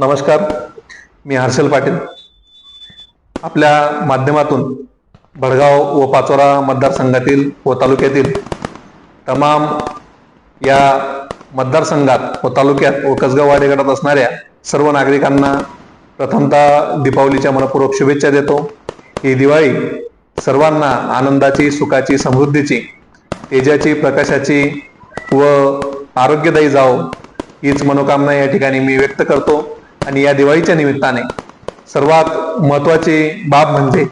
नमस्कार. मी हर्षल पाटील. आपल्या माध्यमातून भडगाव व पाचोरा मतदारसंघातील व तालुक्यातील तमाम या मतदारसंघात व तालुक्यात व कसगाव वाडी असणाऱ्या सर्व नागरिकांना प्रथमतः दीपावलीच्या मनपूर्वक शुभेच्छा देतो. ही दिवाळी सर्वांना आनंदाची सुखाची समृद्धीची तेजाची प्रकाशाची व आरोग्यदायी जावो हीच मनोकामना या ठिकाणी मी व्यक्त करतो. आणि या दिवाळीच्या निमित्ताने सर्वात महत्वाची बाब म्हणजे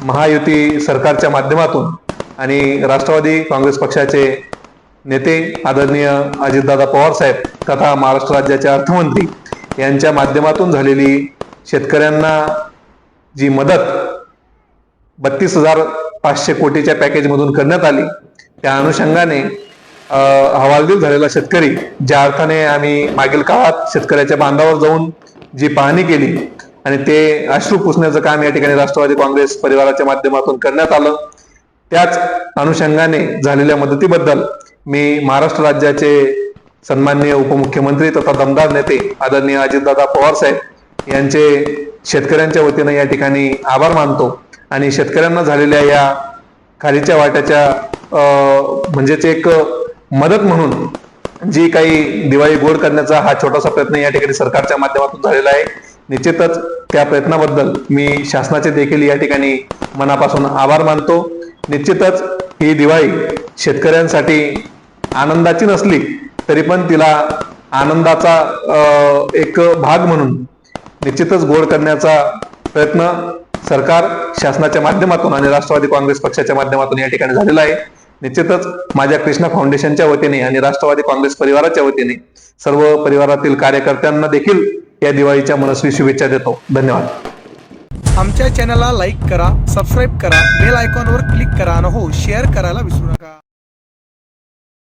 महायुती सरकारच्या माध्यमातून आणि राष्ट्रवादी काँग्रेस पक्षाचे नेते आदरणीय अजितदादा पवार साहेब तथा महाराष्ट्र राज्याचे अर्थमंत्री यांच्या माध्यमातून झालेली शेतकऱ्यांना जी मदत बत्तीस हजार पाचशे कोटीच्या पॅकेजमधून करण्यात आली त्या अनुषंगाने हवालदिल झालेला शेतकरी ज्या अर्थाने आम्ही मागील काळात शेतकऱ्याच्या बांधावर जाऊन जी पाहणी केली आणि ते अश्रू पुसण्याचं काम या ठिकाणी राष्ट्रवादी काँग्रेस परिवाराच्या माध्यमातून करण्यात आलं. त्याच अनुषंगाने झालेल्या मदतीबद्दल मी महाराष्ट्र राज्याचे सन्माननीय उपमुख्यमंत्री तथा दमदार नेते आदरणीय अजितदादा पवार साहेब यांचे शेतकऱ्यांच्या वतीनं या ठिकाणी आभार मानतो. आणि शेतकऱ्यांना झालेल्या या खालीच्या वाट्याच्या अं, म्हणजेच एक मदत म्हणून जी काही दिवाळी गोड करण्याचा हा छोटासा प्रयत्न या ठिकाणी सरकारच्या माध्यमातून झालेला आहे. निश्चितच त्या प्रयत्नाबद्दल मी शासनाचे देखील या ठिकाणी मनापासून आभार मानतो. निश्चितच ही दिवाळी शेतकऱ्यांसाठी आनंदाची नसली तरी पण तिला आनंदाचा अं, एक भाग म्हणून निश्चितच गोड करण्याचा प्रयत्न सरकार शासनाच्या माध्यमातून आणि राष्ट्रवादी काँग्रेस पक्षाच्या माध्यमातून या ठिकाणी झालेला आहे. निश्चितच माझ्या कृष्णा फाउंडेशनच्या वतीने आणि राष्ट्रवादी काँग्रेस परिवाराच्या वतीने सर्व परिवारातील कार्यकर्त्यांना देखील या दिवाळीच्या मनस्वी शुभेच्छा देतो. धन्यवाद. आमच्या चॅनलला लाईक करा सबस्क्राईब करा बेल आयकॉनवर क्लिक करा आणि हो शेअर करायला विसरू नका.